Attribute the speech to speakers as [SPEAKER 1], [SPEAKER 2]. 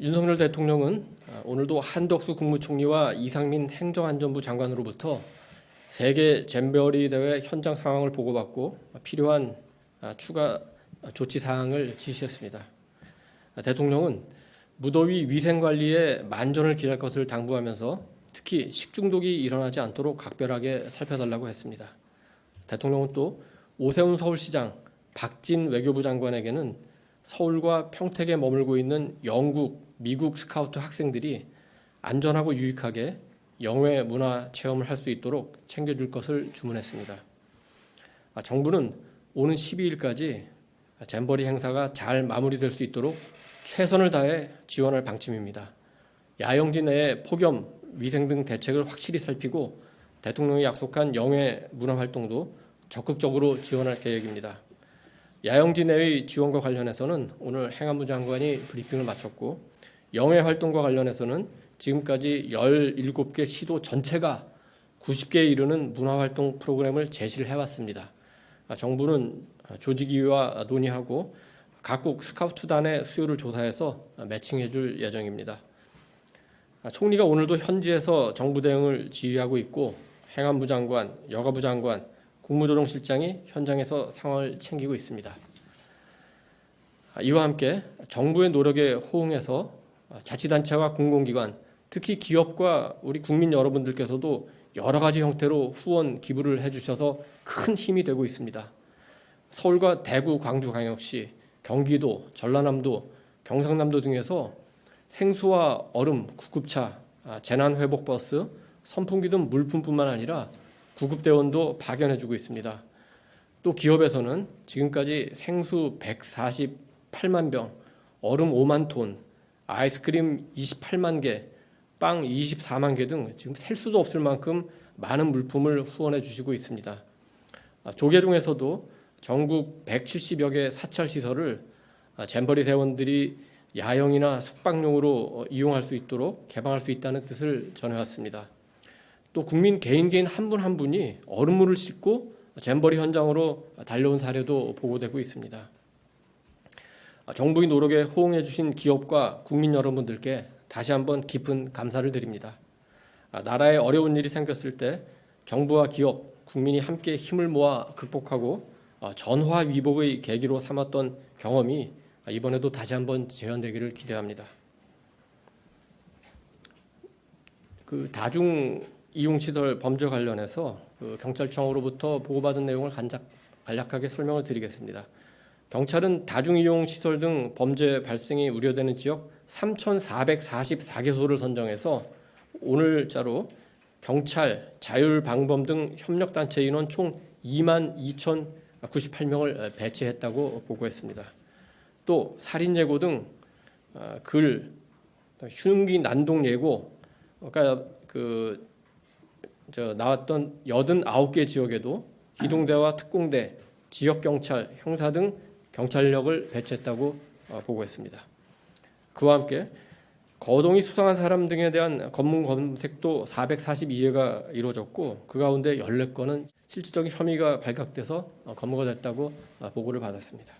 [SPEAKER 1] 윤석열 대통령은 아, 오늘도 한덕수 국무총리와 이상민 행정안전부 장관으로부터 세계 잼버리 대회 현장 상황을 보고받고 필요한 아, 추가 조치 사항을 지시했습니다. 아, 대통령은 무더위 위생 관리에 만전을 기할 것을 당부하면서 특히 식중독이 일어나지 않도록 각별하게 살펴달라고 했습니다. 대통령은 또 오세훈 서울시장, 박진 외교부 장관에게는 서울과 평택에 머물고 있는 영국, 미국 스카우트 학생들이 안전하고 유익하게 영외 문화 체험을 할 수 있도록 챙겨줄 것을 주문했습니다. 아, 정부는 오는 12일까지 잼버리 행사가 잘 마무리될 수 있도록 최선을 다해 지원할 방침입니다. 야영지 내의 폭염, 위생 등 대책을 확실히 살피고 대통령이 약속한 영외 문화 활동도 적극적으로 지원할 계획입니다. 야영지 내의 지원과 관련해서는 오늘 행안부 장관이 브리핑을 마쳤고 영외 활동과 관련해서는 지금까지 17개 시도 전체가 90개에 이르는 문화활동 프로그램을 제시를 해왔습니다. 아, 정부는 조직위와 논의하고 각국 스카우트단의 수요를 조사해서 매칭해 줄 예정입니다. 아, 총리가 오늘도 현지에서 정부 대응을 지휘하고 있고 행안부 장관, 여가부 장관, 국무조정실장이 현장에서 상황을 챙기고 있습니다. 아, 이와 함께 정부의 노력에 호응해서 자치단체와 공공기관, 특히 기업과 우리 국민 여러분들께서도 여러 가지 형태로 후원 기부를 해주셔서 큰 힘이 되고 있습니다. 서울과 대구, 광주, 광역시, 경기도, 전라남도, 경상남도 등에서 생수와 얼음, 구급차, 아, 재난회복버스, 선풍기 등 물품뿐만 아니라 구급대원도 파견해주고 있습니다. 또 기업에서는 지금까지 생수 148만 병, 얼음 5만 톤, 아이스크림 28만 개, 빵 24만 개 등 지금 셀 수도 없을 만큼 많은 물품을 후원해 주시고 있습니다. 아, 조계종에서도 전국 170여 개 사찰 시설을 아, 잼버리 대원들이 야영이나 숙박용으로 어, 이용할 수 있도록 개방할 수 있다는 뜻을 전해왔습니다. 또 국민 개인 개인 한 분 한 분이 얼음물을 싣고 잼버리 현장으로 달려온 사례도 보고되고 있습니다. 아, 정부의 노력에 호응해 주신 기업과 국민 여러분들께 다시 한번 깊은 감사를 드립니다. 아, 나라에 어려운 일이 생겼을 때 정부와 기업, 국민이 함께 힘을 모아 극복하고 어, 전화 위복의 계기로 삼았던 경험이 이번에도 다시 한번 재현되기를 기대합니다. 그 다중 이용 시설 범죄 관련해서 그 경찰청으로부터 보고받은 내용을 간작, 간략하게 설명을 드리겠습니다. 경찰은 다중 이용 시설 등 범죄 발생이 우려되는 지역 3,444개소를 선정해서 오늘자로 경찰, 자율방범 등 협력단체 인원 총 2만 2,098명을 배치했다고 보고했습니다. 또 살인 예고 등 어, 글, 흉기 난동 예고, 그러니까 그 저 나왔던 89개 지역에도 기동대와 특공대, 지역 경찰, 형사 등 경찰력을 배치했다고 어, 보고했습니다. 그와 함께 거동이 수상한 사람 등에 대한 검문 검색도 442회가 이루어졌고 그 가운데 14건은 실질적인 혐의가 발각돼서 어, 검거가 됐다고 어, 보고를 받았습니다.